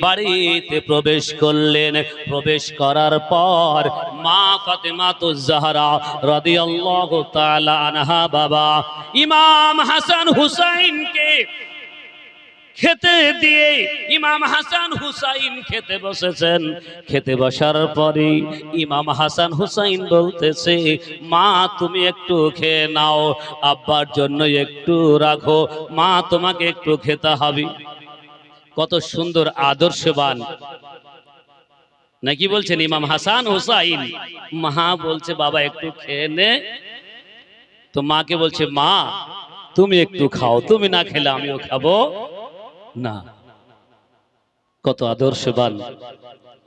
বাড়িতে প্রবেশ করলেন। প্রবেশ করার পর মা ফাতেমা তো জাহরা রাদিয়াল্লাহু তাআলা আনহা বাবা ইমাম হাসান হুসাইনকে খেতে দিয়ে ইমাম হাসান হুসাইন খেতে বসেছেন। খেতে বসার পরে ইমাম হাসান হুসাইন বলতেছে, মা, তুমি একটু খেয়ে নাও। আব্বার জন্য একটু রাখো। মা, তোমাকে একটু খেতে হবে। কত সুন্দর আদর্শবান। নাকি বলছেন ইমাম হাসান হুসাইন? মা বলছে, বাবা, একটু খেয়ে নে। তো মাকে বলছে, মা, তুমি একটু খাও, তুমি না খেলে আমিও খাব। না। কত আদর্শবান।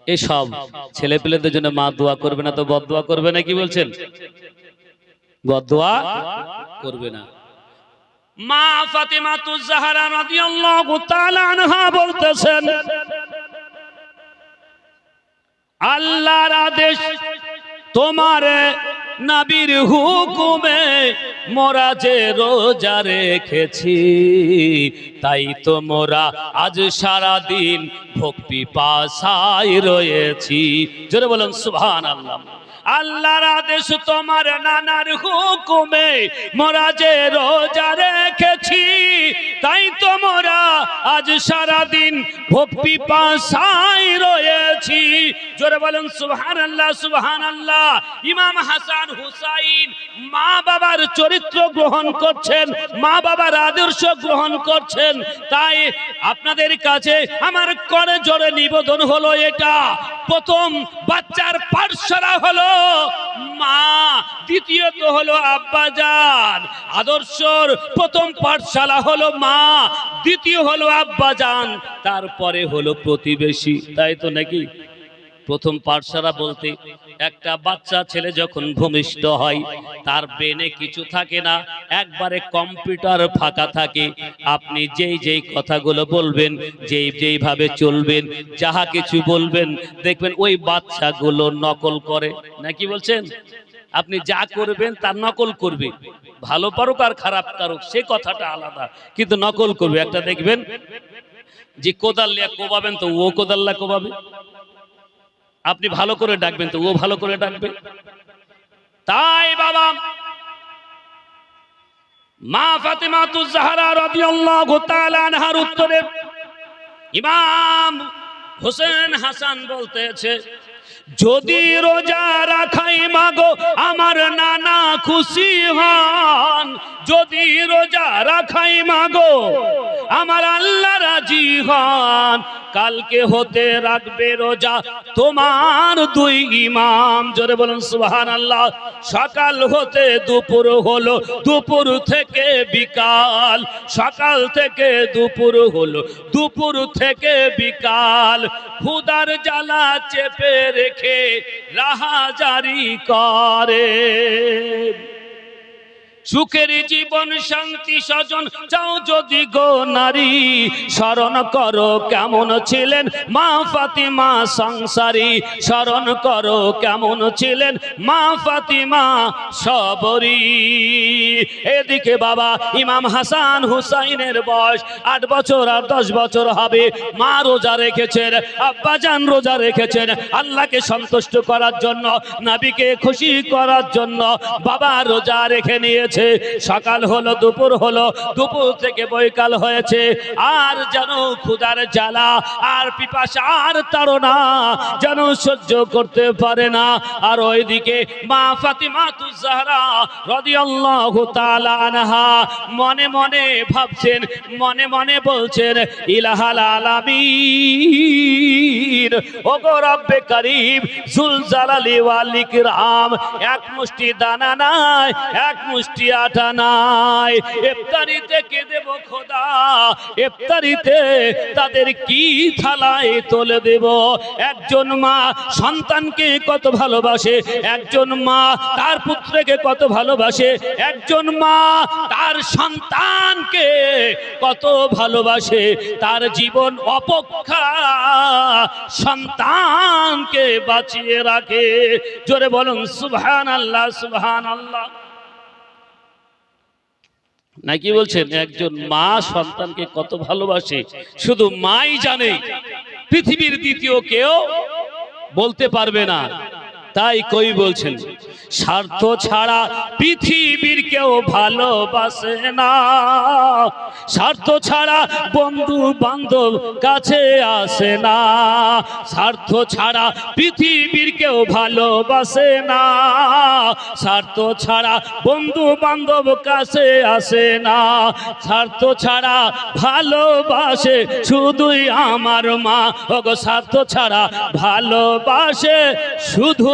এসব ছেলে পেলেদের জন্য মা দোয়া করবে না তো বদ দোয়া করবে না কি বলছেন? বদ দোয়া করবে না। মা ফাতেমা তু জাহারা রাদিয়াল্লাহু তাআলা আনহা বলতেছেন, আল্লাহর আদেশ তোমার নাবির হুকুমে মোরা যে রোজা রেখেছি, তাই তো মোরা আজ সারা দিন ভক্তি পাশায় রয়েছি। জোরে বলেন সুবহান আল্লাহ আল্লাহর আদেশ তোমার নানার হুকুমে মোরা যে রোজা রেখেছি, তাই তো মোরা আজ সারা দিন ভক্তি পাশায় রয়েছি। জোরে বলেন সুবহান আল্লাহ সুবহান আল্লাহ ইমাম হাসান হুসাইন মা বাবার চরিত্র গ্রহণ করছেন মা বাবার আদর্শ গ্রহণ করছেন। তাই আপনাদের কাছে আমার করে জোরে নিবেদন হলো এটা। প্রথম বাচ্চার পাঠশালা হলো মা, দ্বিতীয়ত হলো আব্বাজান। আদর্শর প্রথম পাঠশালা হলো মা, দ্বিতীয় হলো আব্বাজান, তারপরে হলো প্রতিবেশী, তাই তো নাকি? প্রথম পাঠশালা বলতে, একটা বাচ্চা ছেলে যখন ভূমিষ্ঠ হয়, তার ব্রেনে কিছু থাকে না, একবারে কম্পিউটার ফাঁকা থাকে। আপনি যেই যেই কথাগুলো বলবেন, যেই যেইভাবে চলবেন, যাহা কিছু বলবেন, দেখবেন ওই বাচ্চাগুলো নকল করে। নাকি বলছেন? আপনি যা করবেন, তার নকল করবে। ভালো পারুক আর খারাপ কারুক সে কথাটা আলাদা, কিন্তু নকল করবে। একটা দেখবেন যে কোদাল কোবাবেন, তো ও কোদাল্লা কোবাবে। আপনি ভালো করে ডাকবেন তো, ও ভালো করে ডাকবে। তাই বাবা, মা ফাতেমা তু জাহরা তাআলা আনহার উত্তরে ইমাম হোসেন হাসান বলতেছে, যদি রোজা রাখাই মাগো, আমার নানা খুশি হন। যদি রোজা রাখাই মাগো, আমার আল্লাহ রাজি হন। কালকে হতে রাখবে রোজা তোমার দুই ইমাম। জোরে বলুন সুবহান আল্লাহ সকাল হতে দুপুর হলো, দুপুর থেকে বিকাল। সকাল থেকে দুপুর হলো, দুপুর থেকে বিকাল। খুদার জ্বালা চেপে রেখে রাহা জারি করে। সুখের জীবন, শান্তি, স্বজন, চাও যদি গো নারী, স্মরণ করো কেমন ছিলেন মা ফাতিমা সংসারী, স্মরণ করো কেমন ছিলেন মা ফাতিমা সবরী। এদিকে বাবা, ইমাম হাসান হুসাইনের বয়স আট বছর আর দশ বছর হবে। মা রোজা রেখেছেন, আব্বাজান রোজা রেখেছেন। আল্লাহকে সন্তুষ্ট করার জন্য, নাবিকে খুশি করার জন্য বাবা রোজা রেখে নিয়েছে সকাল হলো, দুপুর হলো, দুপুর থেকে বৈকাল হয়েছে। আর যেন ক্ষুদার জ্বালা আর পিপাসা আর তাড়না যেন সহ্য করতে পারে না। আর ওইদিকে মা ফাতিমা তুজাহরা রাদিয়াল্লাহু তাআলা মনে মনে ভাবছেন, মনে মনে বলছেন, ইলাহাল আলামিন। ওগো করিম জুল জালালি ওয়াল এক মুষ্টি দানা নাই, এক মুষ্টি আটা নাই। ইফতারিতে কে দেব খোদা? ইফতারিতে তাদের কি থালায় তোলে দেব? একজন মা সন্তানকে কত ভালোবাসে, একজন মা তার পুত্রকে কত ভালোবাসে, একজন মা তার সন্তানকে কত ভালোবাসে, তার জীবন অপেক্ষা সন্তানকে বাঁচিয়ে রাখে। জোরে বলুন সুবহান আল্লাহ সুবহান আল্লাহ নাকি বলছেন, একজন মা সন্তানকে কত ভালোবাসে? শুধু মাই জানে, পৃথিবীর দ্বিতীয় কেউ বলতে পারবে না। তাই কই বলছেন, স্বার্থ ছাড়া পৃথিবীর কেউ ভালোবাসে না। স্বার্থ ছাড়া বন্ধু বান্ধব কাছে আসে না। স্বার্থ ছাড়া পৃথিবীর কেউ ভালোবাসে না। স্বার্থ ছাড়া বন্ধু বান্ধব কাছে আসে না। স্বার্থ ছাড়া ভালোবাসে শুধুই আমার মা। ওগো, স্বার্থ ছাড়া ভালোবাসে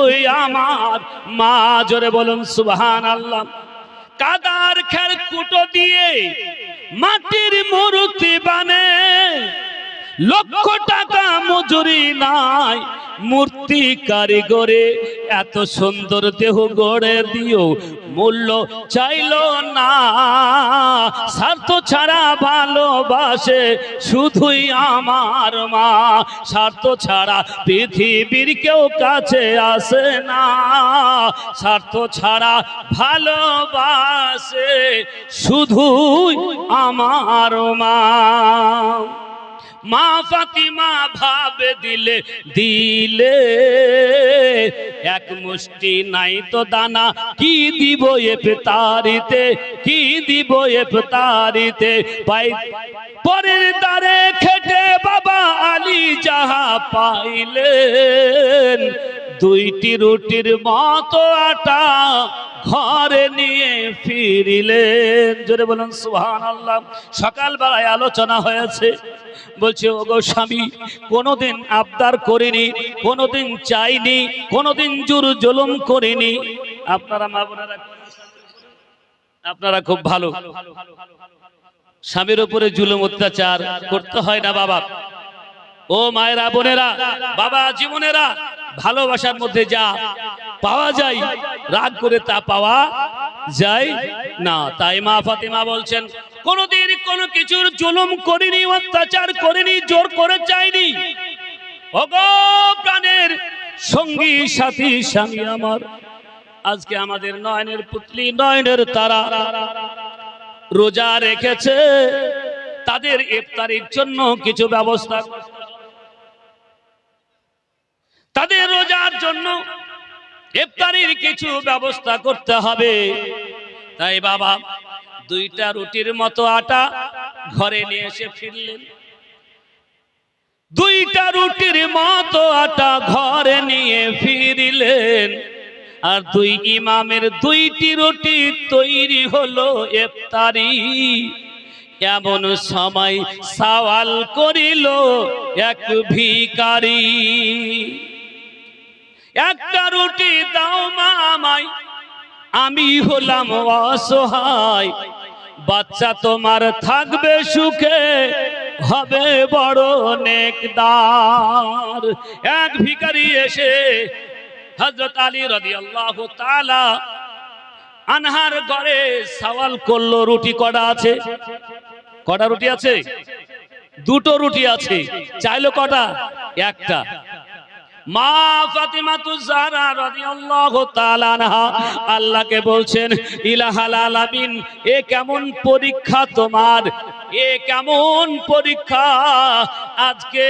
শুধুই আমার। মা জোরে বলুন সুবহান আল্লাহ কাদার খের কুটো দিয়ে মাটির মূর্তি বানে। লক্ষ টাকা মজুরি নাই মূর্তি কারিগরে এত সুন্দর দেহ গড়ে দিও, মূল্য চাইল না। স্বার্থ ছাড়া ভালোবাসে শুধুই আমার মা। স্বার্থ ছাড়া পৃথিবীর কেউ কাছে আসে না। স্বার্থ ছাড়া ভালোবাসে শুধুই আমার মা। মা ফাতিমা ভাবে দিলে দিলে। এক মুষ্টি নাই তো দানা, কি দিব এ তারিতে কি দিব এ তারিতে পাই পরের দ্বারে খেটে বাবা আলী যাহা পাইলেন দুইটি রুটির মতো আটা ঘরে নিয়ে ফিরিলেন। জোরে বলুন সুহান আল্লাহ সকালবেলায় আলোচনা হয়েছে। বলছে গো স্বামী, কোনোদিন আবদার করিনি, কোনোদিন চাইনি, কোনোদিন জোর জুলুম করিনি। আপনারা মা আপনারা খুব ভালো। স্বামীর উপরে জুলুম, অত্যাচার করতে হয় না বাবা। ও মায়েরা, বোনেরা, বাবা জীবনেরা ভালোবাসার মধ্যে যা পাওয়া যায়, রাগ করে তা পাওয়া যায় না তাই মা ফাতিমা বলছেন, কোনদিন কোনো কিছুর জুলুম করিনি, অত্যাচার করিনি, জোর করে চাইনি প্রাণের সঙ্গী, সাথী, স্বামী আমার, আজকে আমাদের নয়নের পুতলি নয়নের তারা রোজা রেখেছে তাদের ইফতারির জন্য কিছু ব্যবস্থা। তাদের রোজার জন্য ইফতারির কিছু ব্যবস্থা করতে হবে। তাই বাবা, দুইটা রুটির মতো আটা ঘরে নিয়ে এসে ফিরলেন। দুইটা রুটির মতো আটা ঘরে নিয়ে ফিরিলেন। আর দুই ইমামের দুইটি রুটি তৈরি হলো ইফতারি। এমন সময় সওয়াল করিল, এক ভিকারি একটা রুটি দাও মা আমায় আমি হলাম অসহায়। বাচ্চা তোমার থাকবে সুখে, হবে বড় নেকদার। এক ভিকারি এসে হজরত আলী রদি আল্লাহ আনহার ঘরে সওয়াল করল, রুটি কটা আছে? কটা রুটি আছে? দুটো রুটি আছে। চাইলো কটা? একটা। মা ফাতিমাতু জাহরা রাদিয়াল্লাহু তাআলা আনহা, আল্লাহকে বলছেন ইলাহাল আলামিন এ কেমন পরীক্ষা তোমার? এ কেমন পরীক্ষা? আজকে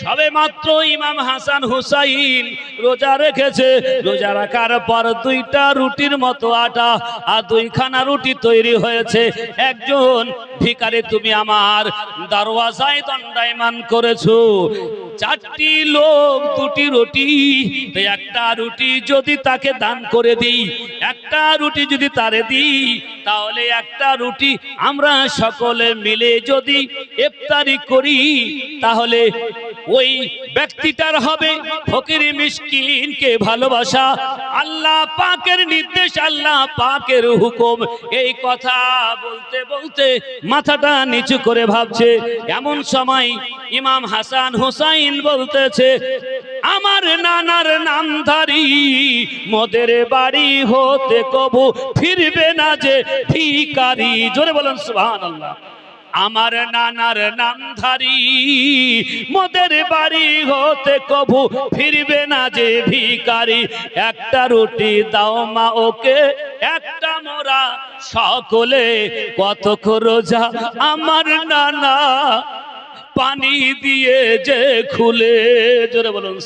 সবে মাত্র ইমাম হাসান হুসাইন রোজা রেখেছে। রোজা রাখার পর দুইটা রুটির মতো আটা আর দুইখানা রুটি তৈরি হয়েছে। একজন ভিকারে তুমি আমার দরওয়াজায় দণ্ডায়মান করেছ। চারটি লোক, দুটি রুটি একটা রুটি যদি তাকে দান করে দিই, একটা রুটি যদি তারে দিই, তাহলে একটা রুটি আমরা সকলে মিলে যদি ইফতারি করি, তাহলে ওই ব্যক্তিটার হবে ফকির মিসকিনকে ভালোবাসা। আল্লাহ পাকের নির্দেশ, আল্লাহ পাকের হুকুম। এই কথা বলতে বলতে মাথাটা নিচু করে ভাবছে। এমন সময় ইমাম হাসান হুসাইন বলতেছে, আমার নানার নামধারী মদের বাড়ি হতে কবু ফিরবে না যে ভিকারি জোরে বলেন সুবহানাল্লাহ। আমার নানার নামধারী মোদের বাড়ি হতে কবু ফিরবে না যে ভিকারি একটা রুটি দাও মা ওকে, একটা মোরা সকলে। কত রোজা আমার নানা পানি দিয়ে যে খুলে। জোরে বলুন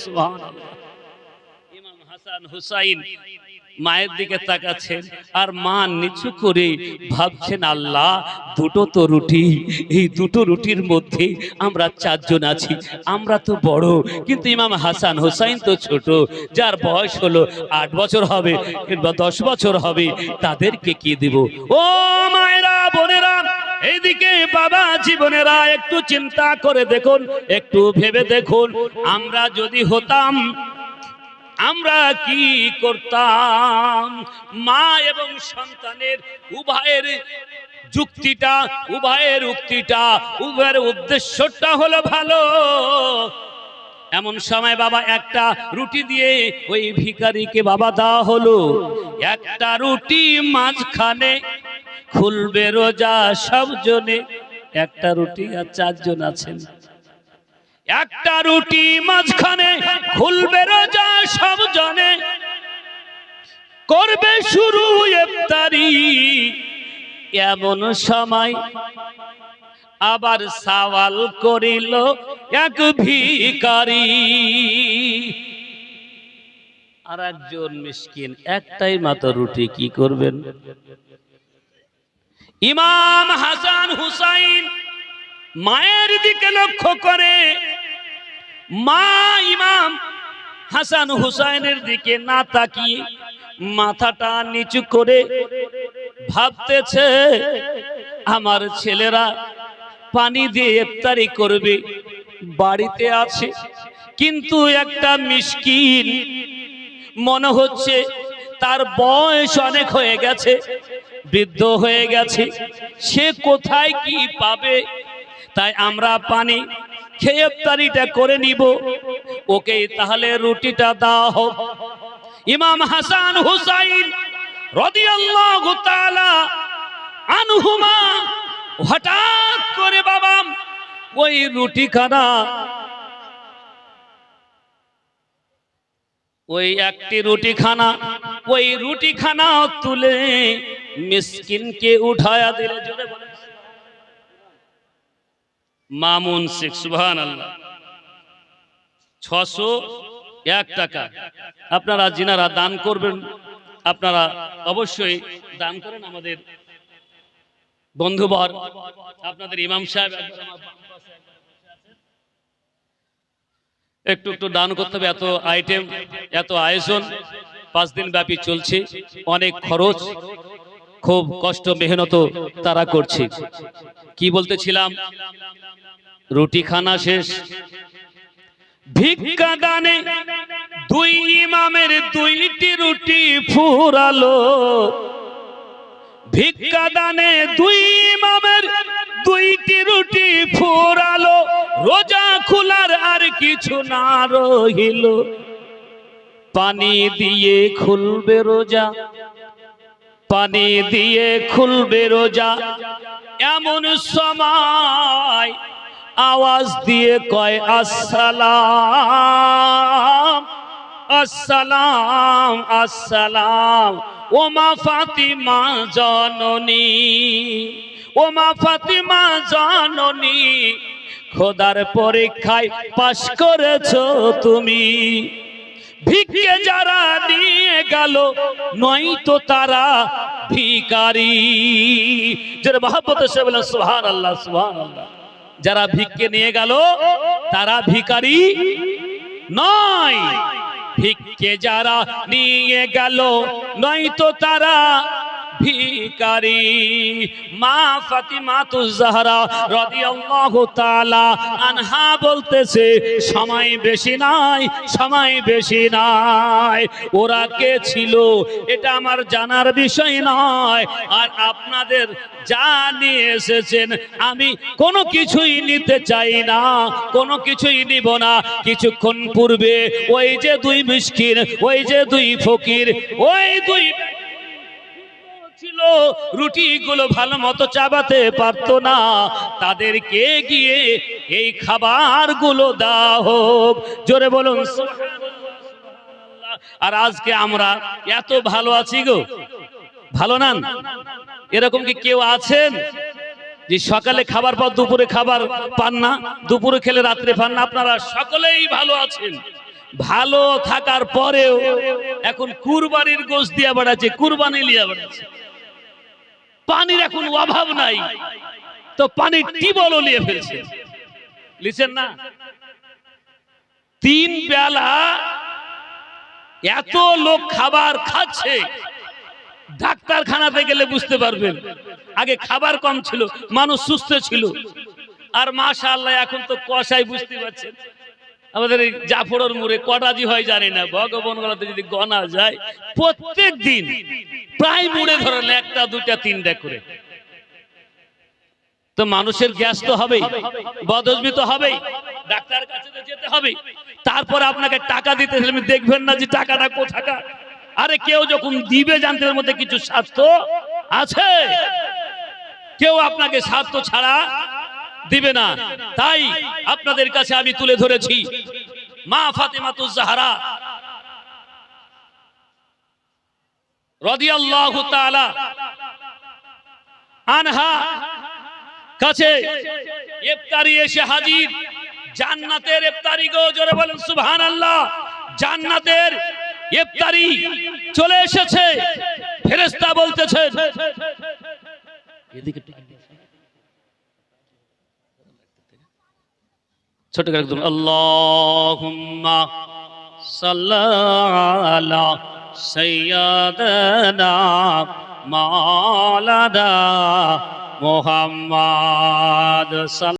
ইমাম হাসান হুসাইন মায়ের দিকে তাকাচ্ছেন, আর মা নিচু করে ভাবছেন, আল্লাহ, দুটো তো রুটি, এই দুটো রুটির মধ্যে আমরা চারজন আছি, আমরা তো বড়, কিন্তু ইমাম হাসান হুসাইন তো ছোট, যার বয়স হলো আট বছর হবে কিংবা দশ বছর হবে, তাদেরকে কি দিব? ও মায়েরা, বোনেরা, এইদিকে বাবা জীবনেরা একটু চিন্তা করে দেখুন, একটু ভেবে দেখুন, আমরা যদি হতাম আমরা কি করতাম? মা এবং সন্তানের উভয়ের যুক্তিটা, উভয়ের উক্তিটা, উভয়ের উদ্দেশ্যটা হলো ভালো। এমন সময় বাবা একটা রুটি দিয়ে ওই ভিকারিকে বাবা দেওয়া হলো একটা রুটি মাঝখানে খুলবে রোজা সবজনে, একটা রুটি আর চারজন আছেন। একটা রুটি মাঝখানে খুলবে রোজা সব জনে। করবে শুরু ইফতারি এমন সময়। আবার সওয়াল করিল এক ভিখারি। আর একজন মিসকিন, একটাই মাত্র রুটি কি করবেন? ইমাম হাসান হুসাইন মায়ের দিকে লক্ষ্য করে মা ইমাম হাসান হুসাইনের দিকে না তাকিয়ে মাথাটা নিচু করে ভাবতেছে, আমার ছেলেরা পানি দিয়ে ইফতারি করবে, বাড়িতে আছে, কিন্তু একটা মিসকিন, মনে হচ্ছে তার বয়স অনেক হয়ে গেছে, বৃদ্ধ হয়ে গেছে, সে কোথায় কি পাবে, তাই আমরা পানি খেয়ে করে নিব। ওকে তাহলে রুটিটা দেওয়া হোক। ইমাম হাসান হুসাইন হঠাৎ করে বাবা, ওই রুটি খানা ওই একটি রুটি খানা ওই রুটি খানা তুলে মিসকিনকে উঠায়া দিলে। জোরে বলে মামুন শেখ সুবহান আল্লাহ ছশো এক টাকা। আপনারা যিনারা দান করবেন, আপনারা অবশ্যই দান করেন আমাদের বন্ধুবর, আপনাদের ইমাম সাহেব। একটু একটু দান করতে হবে, এত আইটেম, এত আয়োজন, পাঁচ দিন ব্যাপী চলছে, অনেক খরচ। খুব কষ্ট, মেহনত তারা করছে। কি বলতেছিলাম? রুটি খানা শেষ। ভিক্ষা দানে দুই ইমামের দুইটি রুটি ফুরালো। ভিক্ষা দানে দুই ইমামের দুইটি রুটি ফুরালো। রোজা খোলার আর কিছু না রহিল। পানি দিয়ে খুলবে রোজা। পানি দিয়ে খুলবে রোজা। এমন সময় আওয়াজ দিয়ে কয়, আসসালাম আসসালাম আসসালাম। ওমা ফাতিমা জননী ওমা ফাতিমা জননী, খোদার পরীক্ষায় পাশ করেছ তুমি। ভিক্ষে যারা নিয়ে গেল নয় তো তারা ভিকারি যারা মহাব্বত সে বলেন সুহান আল্লাহ সুহান আল্লাহ যারা ভিক্ষে নিয়ে গেল, তারা ভিকারি নয়। ভিক্ষে যারা নিয়ে গেল নয় তো তারা ভিকারি মা ফাতিমা তু জাহরা রাদিয়াল্লাহু তাআলা আনহা বলতেছে, সময় বেশি নাই, সময় বেশি নাই। ওরা কে ছিল? এটা আমার জানার বিষয় নয়। আর আপনাদের যা নিয়ে এসেছেন, আমি কোনো কিছুই নিতে চাই না, কোনো কিছুই নিব না। কিছুক্ষণ পূর্বে ওই যে দুই মিসকিন, ওই যে দুই ফকির, ওই দুই ছিল, রুটিগুলো ভালো মতো চাবাতে পারতো না। তাদেরকে গিয়ে এই খাবারগুলো দেওয়া হোক। জোরে বলুন আর আজকে আমরা এত ভালো আছি গো। ভালো না? এরকম কি কেউ আছেন? যে সকালে খাবার পর দুপুরে খাবার পান না, দুপুরে খেলে রাত্রে পান না? আপনারা সকলেই ভালো আছেন। ভালো থাকার পরেও এখন কুরবানির গোশ দিয়া বেড়াচ্ছে, কুরবানি লিয়া বেড়াচ্ছে। পানির এখন অভাব নাই। তো পানির টিবলও নিয়ে ফেলছে? লিখছেন না? তিন বেলা এত লোক খাবার খাচ্ছে। ডাক্তারখানাতে গেলে বুঝতে পারবেন, আগে খাবার কম ছিল, মানুষ সুস্থ ছিল। আর মাশা আল্লাহ এখন তো কষাই বুঝতে পারছেন। আমাদের এই জাফরের মুড়ে কটাজি হয় জানি না। ভগবান গলাতে যদি গনা যায়, প্রত্যেক দিন প্রায় মুড়ে ধরেন একটা দুটা তিনটা করে। তো মানুষের গ্যাস তো হবেই, বদহজমি তো হবেই ডাক্তার কাছে তো যেতে হবে তারপরে আপনাকে টাকা দিতে আপনি দেখবেন না যে টাকাটা কোথাকার। আরে কেউ যখন দিবে জানতে মধ্যে কিছু স্বার্থ আছে। কেউ আপনাকে স্বার্থ ছাড়া দিবে না। তাই আপনাদের কাছে আমি তুলে ধরেছি। মা ফাতেমাতুজ জাহরা রাদিয়াল্লাহু তাআলা আনহা কাছে এসে জোরে বলেন চলে এসেছে। বলতেছে এদিকে ছোট করে একদম আল্লাহুম্মা সাল্লা সাইয়্যিদানা মাওলানা মুহাম্মদ